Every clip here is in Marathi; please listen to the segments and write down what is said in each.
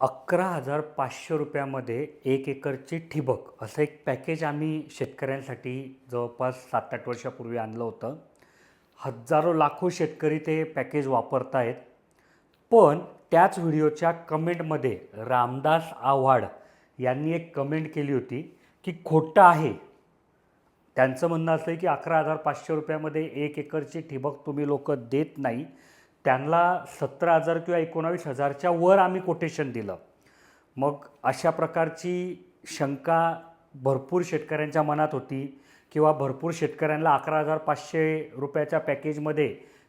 अकरा हजार पाचशे रुपयामध्ये एक एकरची ठिबक असं एक पॅकेज आम्ही शेतकऱ्यांसाठी जवळपास सात आठ वर्षापूर्वी आणलं होतं. हजारो लाखो शेतकरी ते पॅकेज वापरत आहेत पण त्याच व्हिडिओच्या कमेंटमध्ये रामदास आव्हाड यांनी एक कमेंट केली होती की खोटं आहे. त्यांचं म्हणणं असं आहे की अकरा हजार पाचशे रुपयामध्ये एक एकरची ठिबक तुम्ही लोक देत नाही. त्यांना सतरा हजार किंवा एकोणावीस हजारच्या वर आम्ही कोटेशन दिलं. मग अशा प्रकारची शंका भरपूर शेतकऱ्यांच्या मनात होती किंवा भरपूर शेतकऱ्यांना अकरा हजार पाचशे रुपयाच्या पॅकेजमध्ये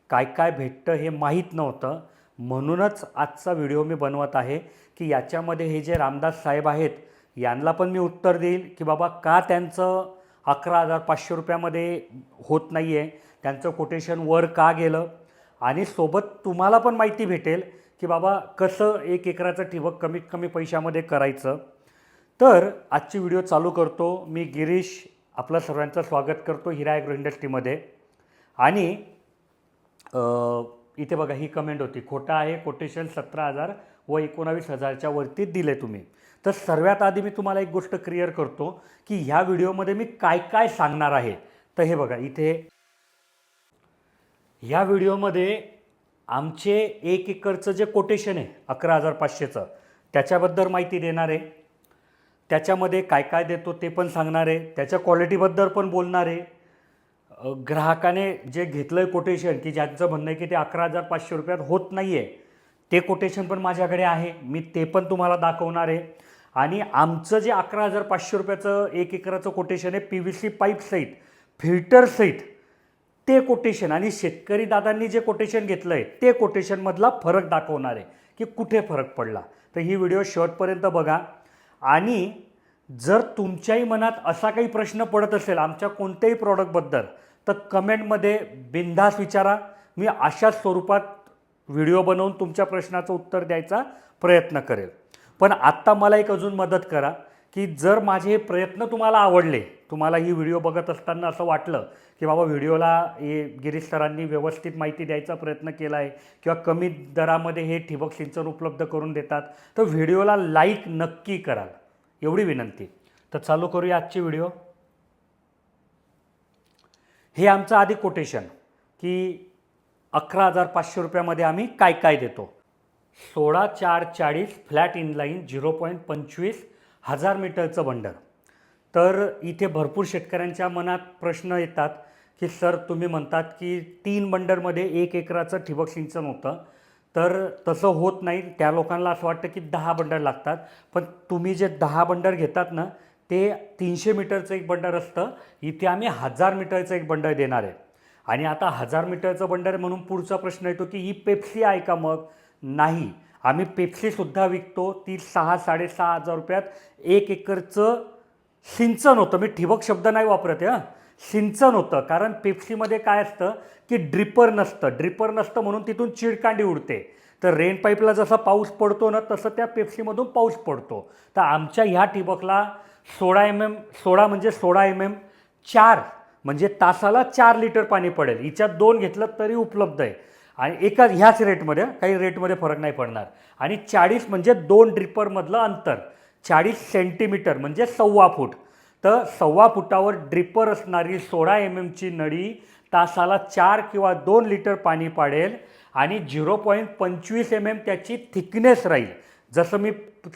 काय काय भेटतं हे माहीत नव्हतं. म्हणूनच आजचा व्हिडिओ मी बनवत आहे की याच्यामध्ये हे जे रामदास साहेब आहेत यांना पण मी उत्तर देईल की बाबा का त्यांचं अकरा हजार पाचशे रुपयामध्ये होत नाही आहे त्यांचं कोटेशन वर का गेलं? आणि सोबत तुम्हाला पण माहिती भेटेल की बाबा कसं एक एकराचं ठिबक कमीत कमी पैशामध्ये करायचं. तर आजची व्हिडिओ चालू करतो. मी गिरीश आपलं सर्वांचं स्वागत करतो हिरा ॲग्रो इंडस्ट्रीमध्ये. आणि इथे बघा ही कमेंट होती. खोटा आहे कोटेशन सतरा हजार व एकोणावीस हजारच्या वरती दिले तुम्ही. तर सर्वात आधी मी तुम्हाला एक गोष्ट क्लिअर करतो की ह्या व्हिडिओमध्ये मी काय काय सांगणार आहे. तर हे बघा इथे ह्या व्हिडिओमध्ये आमचे एक एकरचं जे कोटेशन आहे अकरा हजार पाचशेचं त्याच्याबद्दल माहिती देणार आहे. त्याच्यामध्ये काय काय देतो ते पण सांगणार आहे. त्याच्या क्वालिटीबद्दल पण बोलणार आहे. ग्राहकाने जे घेतलं आहे कोटेशन की ज्यांचं म्हणणं आहे की ते अकरा हजार पाचशे रुपयात होत नाही आहे ते कोटेशन पण माझ्याकडे आहे. मी ते पण तुम्हाला दाखवणार आहे. आणि आमचं जे अकरा हजार पाचशे रुपयाचं एक एकराचं कोटेशन आहे पी व्ही सी पाईपसहित फिल्टरसहित ते कोटेशन आणि शेतकरी दादांनी जे कोटेशन घेतलं आहे ते कोटेशनमधला फरक दाखवणार आहे की कुठे फरक पडला. तर ही व्हिडिओ शेवटपर्यंत बघा. आणि जर तुमच्याही मनात असा काही प्रश्न पडत असेल आमच्या कोणत्याही प्रॉडक्टबद्दल तर कमेंटमध्ये बिनधास विचारा. मी अशाच स्वरूपात व्हिडिओ बनवून तुमच्या प्रश्नाचं उत्तर द्यायचा प्रयत्न करेल. पण आत्ता मला एक अजून मदत करा. की जर माझे हे प्रयत्न तुम्हाला आवडले तुम्हाला ही व्हिडिओ बघत असताना असं वाटलं की बाबा व्हिडिओला हे गिरीश सरांनी व्यवस्थित माहिती द्यायचा प्रयत्न केला आहे किंवा कमी दरामध्ये हे ठिबक सिंचन उपलब्ध करून देतात तर व्हिडिओला लाईक नक्की कराल. एवढी विनंती. तर चालू करूया आजची व्हिडिओ. हे आमचं आधी कोटेशन की अकरा हजार पाचशे रुपयामध्ये आम्ही काय काय देतो? सोळा चार चाळीस फ्लॅट इनलाईन झिरो पॉईंट पंचवीस हजार मीटरचं बंडर तर इथे भरपूर शेतकऱ्यांच्या मनात प्रश्न येतात की सर तुम्ही म्हणतात की तीन बंडरमध्ये एक एकराचं ठिबक सिंचन होतं. तर तसं होत नाही. त्या लोकांना असं वाटतं की दहा बंडर लागतात. पण तुम्ही जे दहा बंडर घेतात ना ते तीनशे मीटरचं एक बंडर असतं. इथे आम्ही हजार मीटरचं एक बंडर देणार आहे. आणि आता हजार मीटरचं बंडर म्हणून पुढचा प्रश्न येतो की ही पेप्सी आहे का मग? नाही. आम्ही पेप्सीसुद्धा विकतो. ती सहा साडेसहा हजार रुपयात एक एकरचं सिंचन होतं. मी ठिबक शब्द नाही वापरत हां. सिंचन होतं. कारण पेप्सीमध्ये काय असतं की ड्रिपर नसतं. ड्रिपर नसतं म्हणून तिथून चिडकांडी उडते. तर रेन पाईपला जसा पाऊस पडतो ना तसं त्या पेप्सीमधून पाऊस पडतो. तर आमच्या ह्या ठिबकला सोळा एम एम सोळा म्हणजे सोळा एम एम चार म्हणजे तासाला चार लिटर पाणी पडेल. हिच्यात दोन घेतलं तरी उपलब्ध आहे. आणि एका ह्याच रेटमध्ये काही रेटमध्ये फरक नाही पडणार. आणि चाळीस म्हणजे दोन ड्रिपरमधलं अंतर. चाळीस सेंटीमीटर म्हणजे सव्वा फूट. तर सव्वा फुटावर ड्रिपर असणारी सोळा एम एमची नळी तासाला चार किंवा दोन लिटर पाणी पाडेल आणि झिरो पॉईंट पंचवीस एम एम त्याची थिकनेस राहील. जसं मी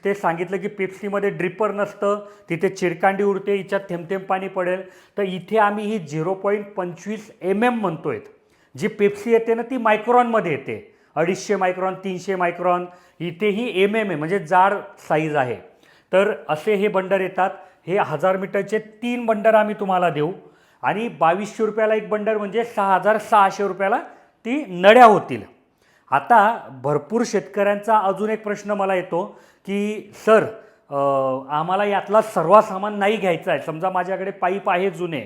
ते सांगितलं की पेप्सीमध्ये ड्रिपर नसतं तिथे चिरकांडी उडते हिच्यात थेंबथेंब पाणी पडेल. तर इथे आम्ही ही झिरो पॉईंट पंचवीस एम एम म्हणतो आहेत जी पेप्सी येते ना ती मायक्रॉनमध्ये येते. अडीचशे मायक्रॉन तीनशे मायक्रॉन इथेही एम एम ए म्हणजे जाड साईज आहे. तर असे हे बंडर येतात. हे हजार मीटरचे तीन बंडर आम्ही तुम्हाला देऊ. आणि बावीसशे रुपयाला एक बंडर म्हणजे सहा हजार सहाशे रुपयाला ती नड्या होतील. आता भरपूर शेतकऱ्यांचा अजून एक प्रश्न मला येतो की सर आम्हाला यातला सर्व सामान नाही घ्यायचं आहे. समजा माझ्याकडे पाईप आहे जुने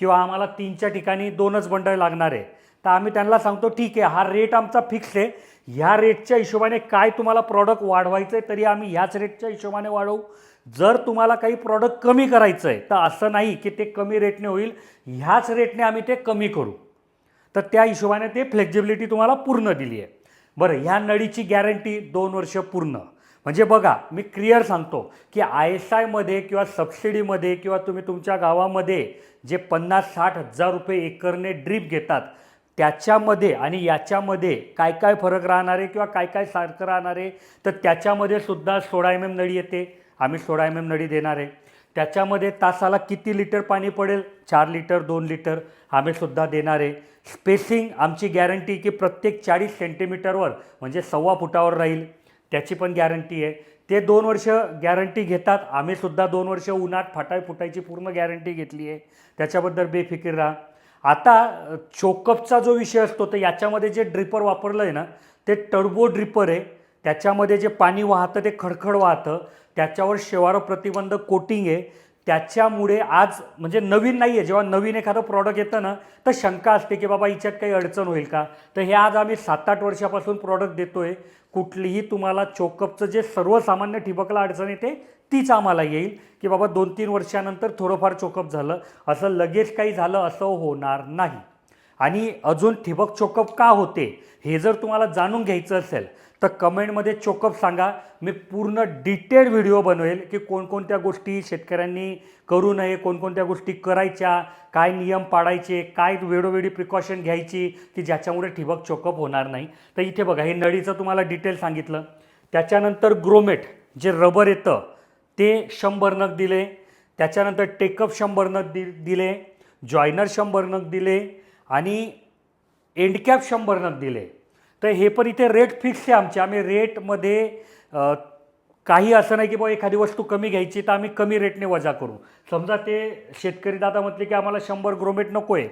किंवा आम्हाला तीनच्या ठिकाणी दोनच बंडल लागणार आहे. तर आम्ही त्यांना सांगतो ठीक आहे हा रेट आमचा फिक्स आहे. ह्या रेटच्या हिशोबाने काय तुम्हाला प्रॉडक्ट वाढवायचं आहे तरी आम्ही ह्याच रेटच्या हिशोबाने वाढवू. जर तुम्हाला काही प्रॉडक्ट कमी करायचं आहे तर असं नाही की ते कमी रेटने होईल. ह्याच रेटने आम्ही ते कमी करू. तर त्या हिशोबाने ते फ्लेक्झिबिलिटी तुम्हाला पूर्ण दिली आहे. बरं ह्या नळीची गॅरंटी दोन वर्ष पूर्ण. म्हणजे बघा मी क्लिअर सांगतो की आय एस आयमध्ये किंवा सबसिडीमध्ये किंवा तुम्ही तुमच्या गावामध्ये जे पन्नास साठ हजार रुपये एकरने ड्रीप घेतात त्याच्यामध्ये आणि याच्यामध्ये काय काय फरक राहणार आहे किंवा काय काय सारखं राहणार आहे तर त्याच्यामध्ये सुद्धा सोळा एम एम नळी येते. आम्ही सोळा एम एम नळी देणार आहे. त्याच्यामध्ये तासाला किती लिटर पाणी पडेल? चार लिटर दोन लिटर आम्ही सुद्धा देणार आहे. स्पेसिंग आमची गॅरंटी की प्रत्येक चाळीस सेंटीमीटरवर म्हणजे सव्वा फुटावर राहील. त्याची पण गॅरंटी आहे. ते दोन वर्ष गॅरंटी घेतात. आम्ही सुद्धा दोन वर्ष उन्हात फाटाय फुटायची पूर्ण गॅरंटी घेतली आहे. त्याच्याबद्दल बेफिकीर राहा. आता चोकअपचा जो विषय असतो तर याच्यामध्ये जे ड्रिपर वापरलं आहे ना ते टर्बो ड्रिपर आहे. त्याच्यामध्ये जे पाणी वाहतं ते खडखड वाहतं. त्याच्यावर शेवाळं प्रतिबंध कोटिंग आहे. त्याच्यामुळे आज म्हणजे नवीन नाही आहे जेव्हा नवीन एखादं प्रॉडक्ट येतं ना तर शंका असते की बाबा हिच्यात काही अडचण होईल का? तर हे आज आम्ही सात आठ वर्षापासून प्रॉडक्ट देतो आहे कुठलीही तुम्हाला चोकअपचं जे सर्वसामान्य ठिबकला अडचण येते तीच आम्हाला येईल की बाबा दोन तीन वर्षानंतर थोडंफार चोकअप झालं. असं लगेच काही झालं असं होणार नाही. आणि अजून ठिबक चोकअप का होते हे जर तुम्हाला जाणून घ्यायचं असेल तर कमेंटमध्ये चोकअप सांगा. मी पूर्ण डिटेल व्हिडिओ बनवेल की कोणकोणत्या गोष्टी शेतकऱ्यांनी करू नये कोणकोणत्या गोष्टी करायच्या काय नियम पाडायचे काय वेळोवेळी प्रिकॉशन घ्यायची की ज्याच्यामुळे ठिबक चोकअप होणार नाही. तर इथे बघा हे नळीचं तुम्हाला डिटेल सांगितलं. त्याच्यानंतर ग्रोमेट जे रबर येतं ते शंभर नग दिले. त्याच्यानंतर टेकअप शंभर नग दि दिले. जॉयनर शंभर नग दिले आणि एंडकॅप शंभर नग दिले. तर हे पण इथे रेट फिक्स आहे आमचे. आम्ही रेटमध्ये काही असं नाही की बाबा एखादी वस्तू कमी घ्यायची तर आम्ही कमी रेटने वजा करू. समजा ते शेतकरी दादा म्हटले की आम्हाला शंभर ग्रोमेट नको आहे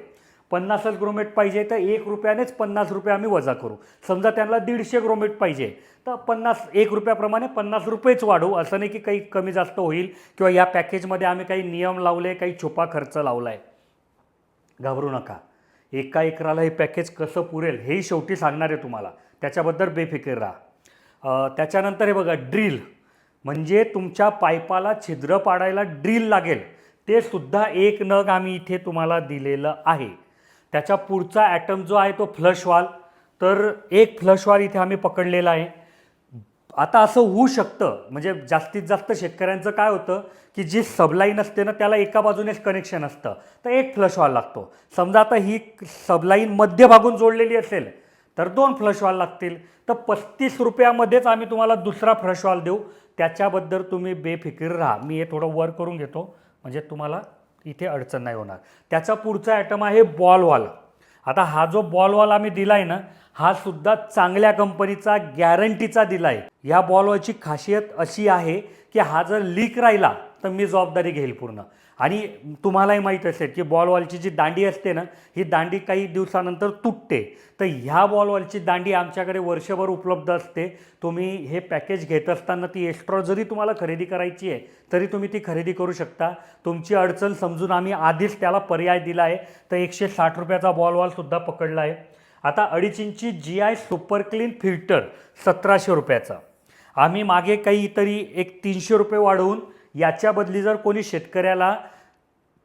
पन्नासच ग्रोमेट पाहिजे तर एक रुपयानेच पन्नास रुपये आम्ही वजा करू. समजा त्यांना दीडशे ग्रोमेट पाहिजे तर पन्नास एक रुपयाप्रमाणे पन्नास रुपयेच वाढवू असं नाही की काही कमी जास्त होईल किंवा या पॅकेजमध्ये आम्ही काही नियम लावले काही छुपा खर्च लावला आहे घाबरू नका. एका एकराला हे पॅकेज कसं पुरेल हेही शेवटी सांगणार आहे तुम्हाला. त्याच्याबद्दल बेफिकीर राहा. त्याच्यानंतर हे बघा ड्रिल. म्हणजे तुमच्या पाईपाला छिद्र पाडायला ड्रिल लागेल. ते सुद्धा एक नग आम्ही इथे तुम्हाला दिलेलं आहे. त्याच्या पुढचा ॲटम जो आहे तो फ्लश वाल तर एक फ्लश वाल इथे आम्ही पकडलेला आहे. आता असं होऊ शकतं. म्हणजे जास्तीत जास्त शेतकऱ्यांचं काय होतं की जी सबलाईन असते ना त्याला एका बाजूनेच कनेक्शन असतं. तर एक फ्लश वॉल लागतो. समजा आता ही सबलाईन मध्यभागून जोडलेली असेल तर दोन फ्लशवॉल लागतील. तर पस्तीस रुपयामध्येच आम्ही तुम्हाला दुसरा फ्लश वॉल देऊ. त्याच्याबद्दल तुम्ही बेफिकीर राहा. मी हे थोडं वर करून घेतो. म्हणजे तुम्हाला इथे अडचण नाही होणार. त्याचा पुढचा ॲटम आहे बॉलवाला आता हा जो बॉलवाला आम्ही आहे ना हा सुद्धा चांगल्या कंपनीचा गॅरंटीचा दिलाय. या बॉलवॉलची खासियत अशी आहे की हा जर लीक राहिला तर मी जबाबदारी घेईल पूर्ण. आणि तुम्हालाही माहीत असेल की बॉलवॉलची जी दांडी असते ना ही दांडी काही दिवसानंतर तुटते. तर ह्या बॉलवॉलची दांडी आमच्याकडे वर्षभर उपलब्ध असते. तुम्ही हे पॅकेज घेत असताना ती एक्स्ट्रॉ जरी तुम्हाला खरेदी करायची आहे तरी तुम्ही ती खरेदी करू शकता. तुमची अडचण समजून आम्ही आधीच त्याला पर्याय दिला आहे. तर एकशे साठ रुपयाचा बॉलवॉलसुद्धा पकडला आहे. आता अडीच इंची G I super clean filter सतराशे रुपयाचा. आम्ही मागे काहीतरी एक तीनशे रुपये वाढवून याच्या बदली जर कोणी शेतकऱ्याला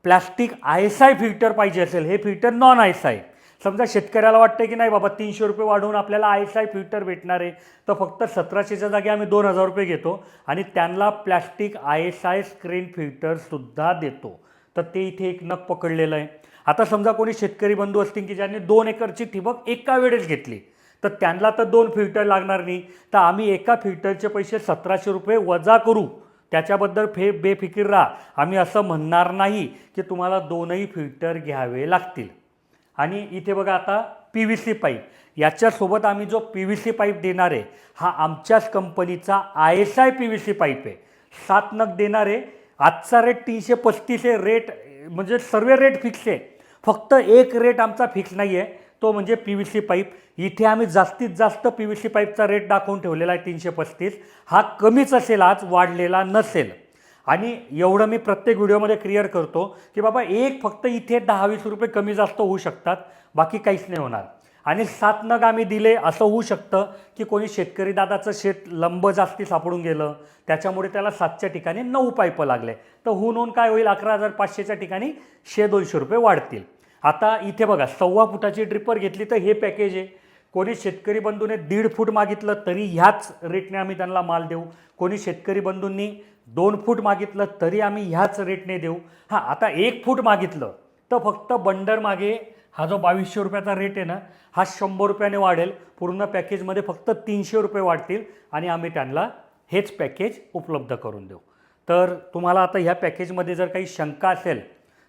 plastic I S I filter पाहिजे असेल हे filter non I S I समजा शेतकऱ्याला वाटतं की नाही बाबा तीनशे रुपये वाढवून आपल्याला आय एस आय फिल्टर भेटणार आहे तर फक्त सतराशेच्या जागी आम्ही दोन हजार रुपये घेतो आणि त्यांना plastic I S I screen फिल्टरसुद्धा देतो. तर ते इथे एक नग पकडलेलं आहे. आता समजा कोणी शेतकरी बंधू असतील की ज्यांनी दोन एकरची ठिबक एका वेळेस घेतली तर त्यांना तर दोन फिल्टर लागणार नाही. तर आम्ही एका फिल्टरचे पैसे सतराशे रुपये वजा करू. त्याच्याबद्दल फे बेफिकीर राहा. आम्ही असं म्हणणार नाही की तुम्हाला दोनही फिल्टर घ्यावे लागतील. आणि इथे बघा आता पी व्ही सी पाईप. याच्यासोबत आम्ही जो पी व्ही सी पाईप देणार आहे हा आमच्याच कंपनीचा I S I P V C pipe आहे. सात नग देणार आहे. आजचा रेट तीनशे पस्तीस आहे. रेट म्हणजे सर्व रेट फिक्स आहे. फक्त एक रेट आमचा फिक्स नाही आहे तो म्हणजे पी व्ही सी पाईप इथे आम्ही जास्तीत जास्त पी व्ही सी पाईपचा रेट दाखवून ठेवलेला आहे तीनशे पस्तीस. हा कमीच असेल आज वाढलेला नसेल. आणि एवढं मी प्रत्येक व्हिडिओमध्ये क्लिअर करतो की बाबा एक फक्त इथे दहा वीस रुपये कमी जास्त होऊ शकतात बाकी काहीच नाही होणार. आणि सात नग आम्ही दिले असं होऊ शकतं की कोणी शेतकरी दादाचं शेत लंब जास्ती सापडून गेलं त्याच्यामुळे त्याला सातच्या ठिकाणी नऊ पाईपं लागले. तर होऊन होऊन काय होईल अकरा हजार पाचशेच्या ठिकाणी शे दोनशे रुपये वाढतील. आता इथे बघा सव्वा फुटाची ड्रिपर घेतली तर हे पॅकेज आहे. कोणी शेतकरी बंधूने दीड फूट मागितलं तरी ह्याच रेटने आम्ही त्यांना माल देऊ. कोणी शेतकरी बंधूंनी दोन फूट मागितलं तरी आम्ही ह्याच रेटने देऊ. हां आता एक फूट मागितलं तर फक्त बंडर मागे हा जो बावीसशे रुपयाचा रेट आहे ना हा शंभर रुपयाने वाढेल. पूर्ण पॅकेजमध्ये फक्त तीनशे रुपये वाढतील आणि आम्ही त्यांना हेच पॅकेज उपलब्ध करून देऊ. तर तुम्हाला आता ह्या पॅकेजमध्ये जर काही शंका असेल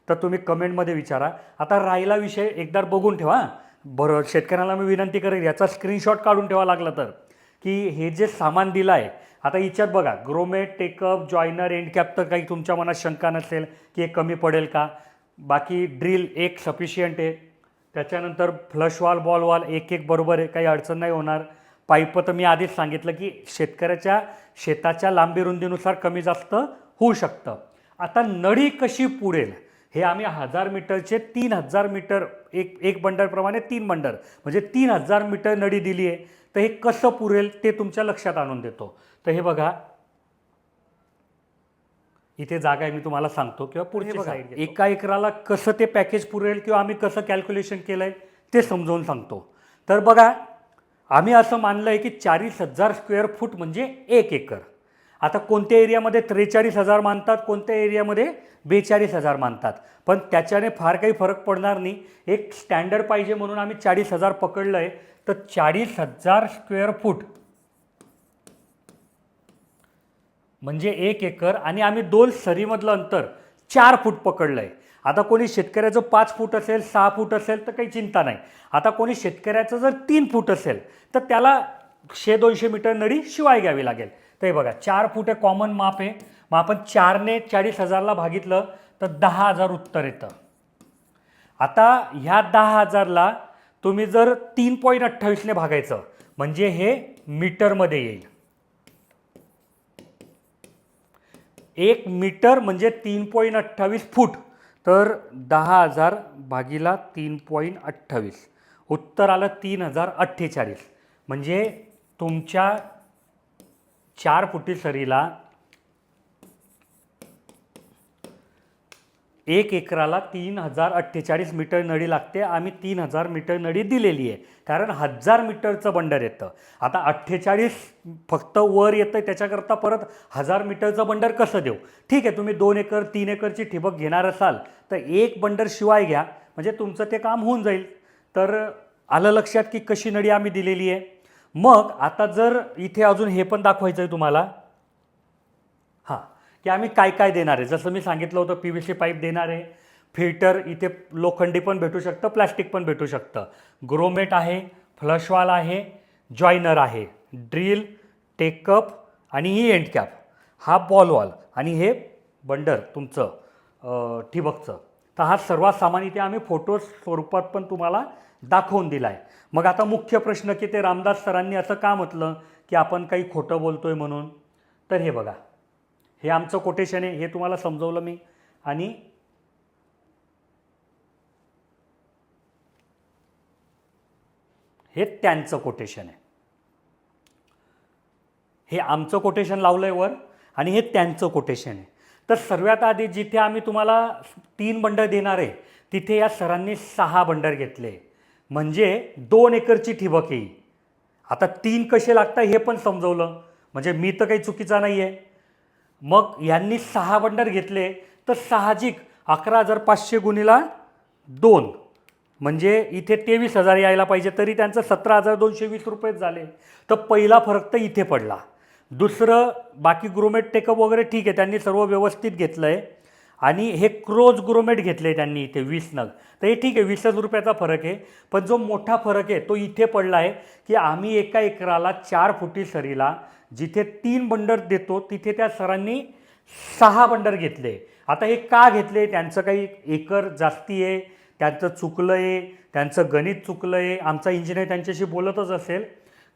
तर तुम्ही कमेंटमध्ये विचारा. आता राहिला विषय एकदा बघून ठेवा बरं शेतकऱ्याला मी विनंती करेन याचा स्क्रीनशॉट काढून ठेवा लागला तर. की हे जे सामान दिलं आहे आता याच्यात बघा grommet take up joiner end cap तर काही तुमच्या मनात शंका नसेल की हे कमी पडेल का? बाकी ड्रिल एक सफिशियंट आहे. त्याच्यानंतर फ्लश वॉल बॉल वॉल एक एक बरोबर आहे काही अडचण नाही होणार. पाईप तर मी आधीच सांगितलं की शेतकऱ्याच्या शेताच्या लांबी रुंदीनुसार कमी जास्त होऊ शकतं. आता नळी कशी पुरेल? हे आम्ही हजार मीटरचे तीन हजार मीटर एक एक बंडरप्रमाणे तीन बंडर म्हणजे तीन हजार मीटर नळी दिली आहे. तर हे कसं पुरेल ते तुमच्या लक्षात आणून देतो. तर हे बघा. इथे जागा आहे मी तुम्हाला सांगतो. किंवा पुढे बघा एका एकराला कसं ते पॅकेज पुरेल किंवा आम्ही कसं कॅल्क्युलेशन केलं आहे ते समजावून सांगतो. तर बघा आम्ही असं मानलं आहे की चाळीस हजार स्क्वेअर फूट म्हणजे एक एकर. आता कोणत्या एरियामध्ये त्रेचाळीस हजार मानतात कोणत्या एरियामध्ये बेचाळीस हजार मानतात? पण त्याच्याने फार काही फरक पडणार नाही. एक स्टँडर्ड पाहिजे म्हणून आम्ही चाळीस हजार पकडलं आहे तर चाळीस हजार स्क्वेअर फूट. म्हणजे एक एकर आणि आम्ही दोन सरीमधलं अंतर चार फूट पकडलं आहे आता कोणी शेतकऱ्याचं पाच फूट असेल सहा फूट असेल तर काही चिंता नाही. आता कोणी शेतकऱ्याचं जर तीन फूट असेल तर त्याला शे दोनशे मीटर नळी शिवाय घ्यावी लागेल. तर हे बघा चार फूट हे कॉमन माप आहे. मग आपण चारने चाळीस हजारला भागितलं तर दहा हजार उत्तर येतं. आता ह्या दहा हजारला तुम्ही जर तीन पॉईंट अठ्ठावीसने भागायचं म्हणजे हे मीटरमध्ये येईल. एक मीटर म्हणजे तीन पॉईंट अठ्ठावीस फूट तर दहा हजार भागीला तीन पॉईंट अठ्ठावीस. उत्तर आलं तीन हजार अठ्ठेचाळीस. म्हणजे तुमच्या चार फुटी सरीला एक एकराला तीन हजार अठ्ठेचाळीस मीटर नळी लागते. आम्ही तीन हजार मीटर नळी दिलेली आहे. कारण हजार मीटरचं बंडर येतं. आता अठ्ठेचाळीस फक्त वर येतं त्याच्याकरता परत हजार मीटरचं बंडर कसं देऊ? ठीक आहे तुम्ही दोन एकर तीन एकरची ठिबक घेणार असाल तर एक बंडर शिवाय घ्या. म्हणजे तुमचं ते काम होऊन जाईल. तर आलं लक्षात की कशी नळी आम्ही दिलेली आहे? मग आता जर इथे अजून हे पण दाखवायचं आहे तुम्हाला. हां की आम्ही काय काय देणार आहे? जसं मी सांगितलं होतं पी व्ही सी पाईप देणार आहे. फिल्टर इथे लोखंडी पण भेटू शकतं प्लॅस्टिक पण भेटू शकतं. ग्रोमेट आहे फ्लशवाल आहे जॉईनर आहे. ड्रिल टेकअप आणि ही एंड कॅप. हा बॉलवॉल आणि हे बंडर तुमचं ठिबकचं. तर हा सर्वात सामान इथे आम्ही फोटो स्वरूपात पण तुम्हाला दाखवून दिला आहे मग आता मुख्य प्रश्न की ते रामदास सरांनी असं का म्हटलं की आपण काही खोटं बोलतोय म्हणून? तर हे बघा. हे आमचं कोटेशन आहे. हे तुम्हाला समजवलं मी. आणि हे त्यांचं कोटेशन आहे. हे आमचं कोटेशन लावलं आहे वर आणि हे त्यांचं कोटेशन आहे. तर सर्वात आधी जिथे आम्ही तुम्हाला तीन बंडर देणार आहे तिथे या सरांनी सहा बंडर घेतले. म्हणजे दोन एकरची ठिबक येईल आता तीन कसे लागतात हे पण समजवलं. म्हणजे मी तर काही चुकीचा नाही आहे मग यांनी सहा बंडर घेतले तर साहजिक अकरा हजार पाचशे गुणीला दोन. म्हणजे इथे तेवीस हजार यायला पाहिजे तरी त्यांचं सतरा हजार दोनशे वीस रुपयेच झाले. तर पहिला फरक तर इथे पडला. दुसरं बाकी ग्रोमेट टेकअप वगैरे ठीक आहे त्यांनी सर्व व्यवस्थित घेतलं आहे आणि हे क्रोज ग्रोमेट घेतले त्यांनी इथे वीस नग. तर हे ठीक आहे वीसच रुपयाचा फरक आहे. पण जो मोठा फरक आहे तो इथे पडला आहे की आम्ही एका एकराला चार फुटी सरीला जिथे तीन बंडर देतो तिथे त्या सरांनी सहा बंडर घेतले. आता हे का घेतले? त्यांचं काही एकर जास्ती आहे त्यांचं चुकलं आहे त्यांचं गणित चुकलं आहे. आमचा इंजिनियर त्यांच्याशी बोलतच असेल.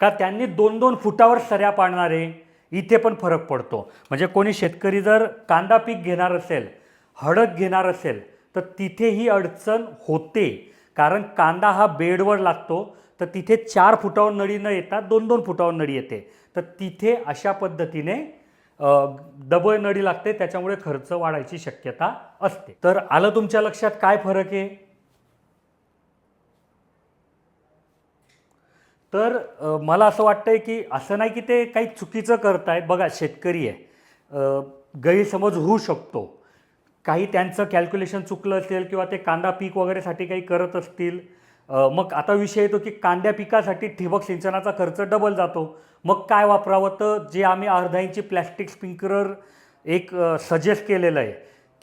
का त्यांनी दोन दोन फुटावर सऱ्या पाडणार आहे? इथे पण फरक पडतो. म्हणजे कोणी शेतकरी जर कांदा पीक घेणार असेल हडद घेणार असेल तर तिथे ही अडचण होते. कारण कांदा हा बेडवर लागतो तर तिथे चार फुटावर नळी न येता दोन दोन फुटावर नळी येते. तर तिथे अशा पद्धतीने डबल नळी लागते त्याच्यामुळे खर्च वाढायची शक्यता असते. तर आलं तुमच्या लक्षात काय फरक आहे? तर मला असं वाटतंय की असं नाही की ते काही चुकीचं करतायत. बघा शेतकरी आहे. गैरसमज होऊ शकतो. काही त्यांचं कॅल्क्युलेशन चुकलं असेल किंवा ते कांदा पीक वगैरेसाठी काही करत असतील मग आता विषय येतो की कांद्या पिकासाठी ठिबक सिंचनाचा खर्च डबल जातो. मग काय वापरावं? तर जे आम्ही अर्धा इंची प्लॅस्टिक स्प्रिंकलर एक सजेस्ट केलेलं आहे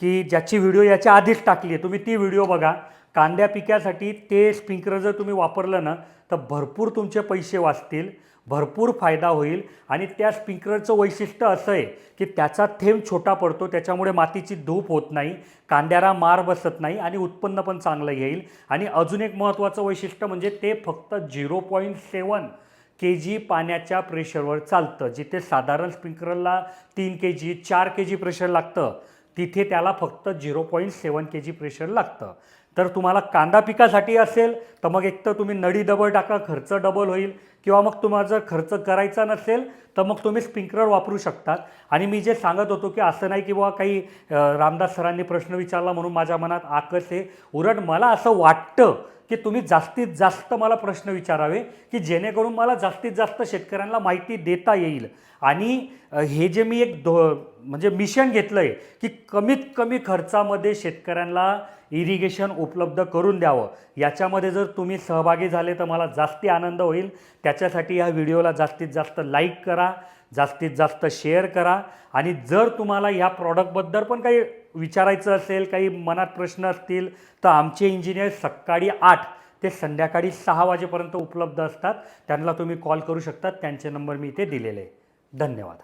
की ज्याची व्हिडिओ याच्या आधीच टाकली आहे. तुम्ही ती व्हिडिओ बघा. कांद्या पिकासाठी ते स्प्रिंकलर जर तुम्ही वापरलं ना तर भरपूर तुमचे पैसे वाचतील. भरपूर फायदा होईल. आणि त्या स्प्रिंकलरचं वैशिष्ट्य असं आहे की त्याचा थेंब छोटा पडतो त्याच्यामुळे मातीची धूप होत नाही कांद्याला मार बसत नाही आणि उत्पन्न पण चांगलं येईल. आणि अजून एक महत्त्वाचं वैशिष्ट्य म्हणजे ते फक्त झिरो पॉईंट सेवन के जी पाण्याच्या प्रेशरवर चालतं. जिथे साधारण स्प्रिंकलरला तीन के जी चार के जी प्रेशर लागतं तिथे त्याला फक्त zero point seven K G pressure लागतं. तर तुम्हाला कांदा पिकासाठी असेल तर मग एक तर तुम्ही नडी डबल टाका खर्च डबल होईल. किंवा मग तुम्हाला जर खर्च करायचा नसेल तर मग तुम्ही स्प्रिंकलर वापरू शकतात. आणि मी जे सांगत होतो की असं नाही की बाबा काही रामदास सरांनी प्रश्न विचारला म्हणून माझ्या मनात आकस आहे. उलट मला असं वाटतं की तुम्ही जास्तीत जास्त मला प्रश्न विचारावे की जेणेकरून मला जास्तीत जास्त शेतकऱ्यांना माहिती देता येईल. आणि हे जे मी एक धो म्हणजे मिशन घेतलं आहे की कमीत कमी खर्चामध्ये शेतकऱ्यांना इरिगेशन उपलब्ध करून द्यावं. याच्यामध्ये जर तुम्ही सहभागी झाले तर मला जास्ती आनंद होईल. त्याच्यासाठी या व्हिडिओला जास्तीत जास्त लाईक करा जास्तीत जास्त शेअर करा आणि जर तुम्हाला ह्या प्रॉडक्टबद्दल पण काही विचारायचं असेल काही मनात प्रश्न असतील तर आमचे इंजिनियर सकाळी आठ ते संध्याकाळी सहा वाजेपर्यंत उपलब्ध असतात. त्यांना तुम्ही कॉल करू शकता. त्यांचे नंबर मी इथे दिलेले आहे. धन्यवाद.